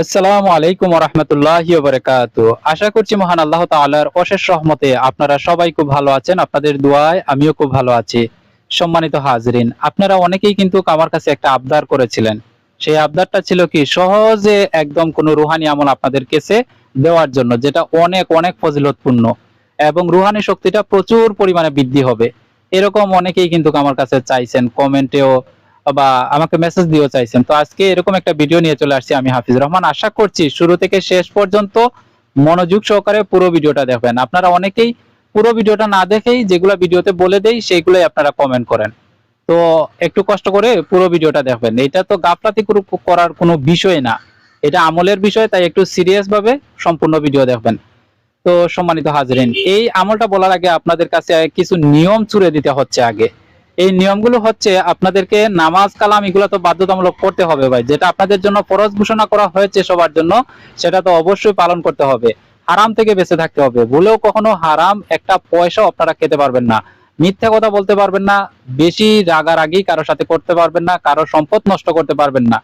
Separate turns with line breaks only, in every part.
আসসালামু আলাইকুম রহমতুল্লাহ বারকাত আশা করছি মহান আল্লাহ তাআলার অশেষ রহমতে আপনারা সবাই খুব ভালো আছেন, আপনাদের দোয়ায় আমিও খুব ভালো আছি। সম্মানিত হাজরিন, আপনারা অনেকেই কিন্তু আমার কাছে একটা আবদার করেছিলেন। সেই আবদারটা ছিল কি, সহজে একদম কোনো রুহানি আমল আপনাদের কাছে দেওয়ার জন্য, যেটা অনেক অনেক ফজিলতপূর্ণ। এবং রুহানি শক্তিটা প্রচুর পরিমাণে বৃদ্ধি হবে। এরকম অনেকেই কিন্তু আমার কাছে চাইছেন, কমেন্টেও বা আমাকে মেসেজ দিয়েও চাইছেন। তো আজকে এরকম একটা ভিডিও নিয়ে চলে আসছি আমি হাফিজ রহমান। আশা করছি শুরু থেকে শেষ পর্যন্ত মনোযোগ সহকারে পুরো ভিডিওটা দেখবেন। আপনারা অনেকেই পুরো ভিডিওটা না দেখেই যেগুলো ভিডিওতে বলে দেই, সেইগুলোই আপনারা কমেন্ট করেন। তো একটু কষ্ট করে পুরো ভিডিওটা দেখবেন। এটা তো গাফলাতি করু- করার কোনো বিষয় না। এটা আমলের বিষয়, তাই একটু সিরিয়াস ভাবে সম্পূর্ণ ভিডিও দেখবেন। তো সম্মানিত হাজরিন, এই আমলটা বলার আগে আপনাদের কাছে কিছু নিয়ম ছুড়ে দিতে হচ্ছে আগে। এই নিয়মগুলো হচ্ছে আপনাদেরকে নামাজ, কালাম এগুলো তো বাধ্যতামূলক করতে হবে ভাই। যেটা আপনাদের জন্য ফরজ ঘোষণা করা হয়েছে সবার জন্য, সেটা তো অবশ্যই পালন করতে হবে। হারাম থেকে বেঁচে থাকতে হবে। ভুলেও কখনো হারাম একটা পয়সাও আপনারা খেতে পারবেন না। মিথ্যা কথা বলতে পারবেন না, বেশি রাগারাগি কারোর সাথে করতে পারবেন না কারও সম্পদ নষ্ট করতে পারবেন না।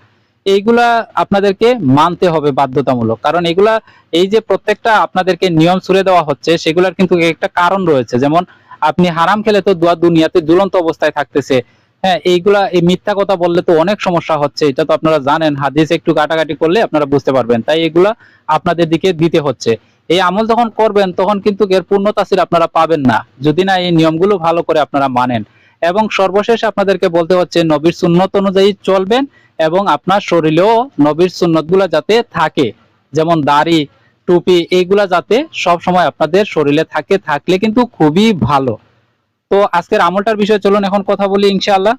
এইগুলা আপনাদেরকে মানতে হবে বাধ্যতামূলক। কারণ এগুলা এই যে প্রত্যেকটা আপনাদেরকে নিয়ম ছুড়ে দেওয়া হচ্ছে, সেগুলার কিন্তু একটা কারণ রয়েছে। যেমন আপনি হারাম খেলে তো দুয়া দুনিয়াতে ঝুলন্ত অবস্থায় থাকতেছে। হ্যাঁ এইগুলা, এই মিথ্যা কথা বললে তো অনেক সমস্যা হচ্ছে, এটা তো আপনারা জানেন। হাদিস একটু কাটাকাটি করলে আপনারা বুঝতে পারবেন। তাই এগুলা আপনাদের দিকে দিতে হচ্ছে। এই আমল যখন করবেন, তখন কিন্তু এর পূর্ণ তাসির আপনারা পাবেন না। যদি না এই নিয়মগুলো ভালো করে আপনারা মানেন। এবং সর্বশেষ আপনাদেরকে বলতে হচ্ছে, নবীর সুন্নত অনুযায়ী চলবেন এবং আপনার শরীরেও নবীর সুন্নত যাতে থাকে। যেমন দাড়ি টুপি এইগুলা যাতে সব সময় আপনাদের শরীরে থাকে, থাকলে কিন্তু খুবই ভালো। তো আজকের আমলটার বিষয়ে চলুন এখন কথা বলি ইনশাআল্লাহ।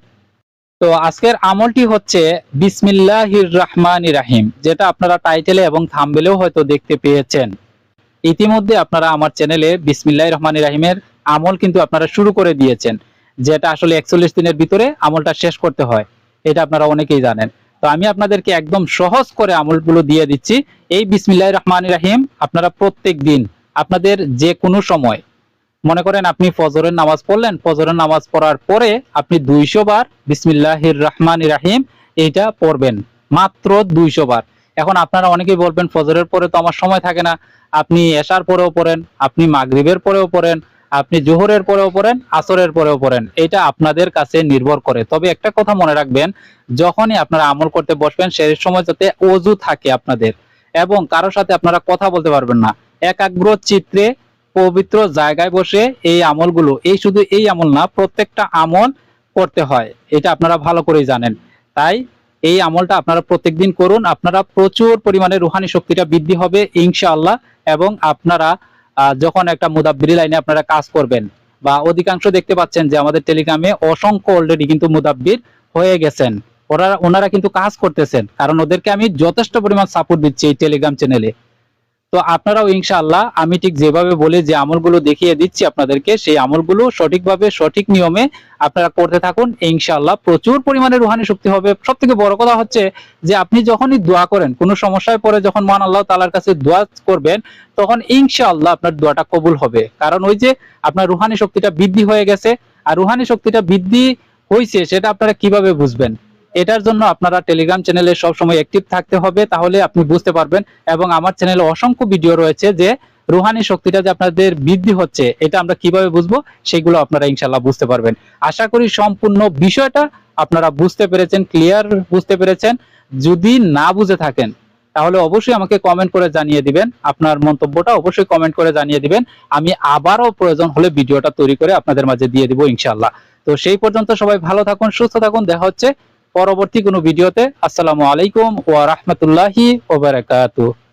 তো আজকের আমলটি হচ্ছে বিসমিল্লাহির রহমান রাহিম, যেটা আপনারা টাইটেলে এবং থাম্বেলেও হয়তো দেখতে পেয়েছেন। ইতিমধ্যে আপনারা আমার চ্যানেলে বিসমিল্লাহ রহমান রাহিমের আমল কিন্তু আপনারা শুরু করে দিয়েছেন, যেটা আসলে একচল্লিশ দিনের ভিতরে আমলটা শেষ করতে হয়, এটা আপনারা অনেকেই জানেন। তো আমি আপনাদেরকে একদম সহজ করে আমলগুলো দিয়ে দিচ্ছি। এই বিসমিল্লাহ রহমান রাহিম, আপনারা প্রত্যেক দিন, আপনাদের যে কোনো সময়, মনে করেন আপনি ফজরের নামাজ পড়লেন, ফজরের নামাজ পড়ার পরে আপনি দুইশো বার বিসমিল্লাহির রহমান রাহিম এইটা পড়বেন, মাত্র দুইশো বার। এখন আপনারা অনেকেই বলবেন, ফজরের পরে তো আমার সময় থাকে না। আপনি এশার পরেও পড়েন, আপনি মাগরিবের পরেও পড়েন আপনি জোহরের পরেও পড়েন, আসরের পরেও পড়েন, এটা আপনাদের কাছে নির্ভর করে। তবে একটা কথা মনে রাখবেন, যখনই আপনারা আমল করতে বসবেন সেই সময় যাতে অজু থাকে আপনাদের এবং কারোর সাথে আপনারা কথা বলতে পারবেন না। একাগ্র চিত্রে পবিত্র জায়গায় বসে এই আমলগুলো, এই শুধু এই আমল না, প্রত্যেকটা আমল করতে হয়, এটা আপনারা ভালো করেই জানেন। তাই এই আমলটা আপনারা প্রত্যেকদিন করুন, আপনারা প্রচুর পরিমাণে রুহানি শক্তিটা বৃদ্ধি হবে, ইনশাআল্লাহ, এবং আপনারা যখন একটা মুদাব্বিরি লাইনে আপনারা কাজ করবেন, বা অধিকাংশ দেখতে পাচ্ছেন যে আমাদের টেলিগ্রামে অসংখ্য অলরেডি কিন্তু মুদাব্বির হয়ে গেছেন। ওরা ওনারা কিন্তু কাজ করতেছেন। কারণ ওদেরকে আমি যথেষ্ট পরিমাণ সাপোর্ট দিচ্ছি এই টেলিগ্রাম চ্যানেলে তো আপনারাও ইনশাআল্লাহ আমি ঠিক যেভাবে বলি যে আমলগুলো দেখিয়ে দিচ্ছি আপনাদেরকে, সেই আমলগুলো সঠিকভাবে, সঠিক নিয়মে আপনারা করতে থাকুন। ইনশাআল্লাহ প্রচুর পরিমাণে রুহানি শক্তি হবে। সব থেকে বড় কথা হচ্ছে যে আপনি যখনই দোয়া করেন, কোনো সমস্যায় পরে যখন মান আল্লাহ তালার কাছে দোয়া করবেন, তখন ইনশাআল্লাহ আপনার দোয়াটা কবুল হবে। কারণ ওই যে আপনার রুহানি শক্তিটা বৃদ্ধি হয়ে গেছে, আর রুহানি শক্তিটা বৃদ্ধি হয়েছে সেটা আপনারা কীভাবে বুঝবেন? এটার জন্য আপনারা টেলিগ্রাম চ্যানেলে সব সময় অ্যাক্টিভ থাকতে হবে, তাহলে আপনি বুঝতে পারবেন। এবং আমার চ্যানেলে অসংখ্য ভিডিও রয়েছে যে রুহানি শক্তিটা যে আপনাদের বৃদ্ধি হচ্ছে, এটা আমরা কীভাবে বুঝব, সেগুলো আপনারা ইনশাল্লাহ বুঝতে পারবেন। আশা করি সম্পূর্ণ বিষয়টা আপনারা বুঝতে পেরেছেন ক্লিয়ার বুঝতে পেরেছেন। যদি না বুঝে থাকেন, তাহলে অবশ্যই আমাকে কমেন্ট করে জানিয়ে দিবেন। আপনার মন্তব্যটা অবশ্যই কমেন্ট করে জানিয়ে দিবেন। আমি আবারও প্রয়োজন হলে ভিডিওটা তৈরি করে আপনাদের মাঝে দিয়ে দিব ইনশাল্লাহ তো সেই পর্যন্ত সবাই ভালো থাকুন, সুস্থ থাকুন। দেখা হচ্ছে পরবর্তী কোনো ভিডিওতে আসসালামু আলাইকুম ওয়া রাহমাতুল্লাহি ওয়া বারাকাতুহু।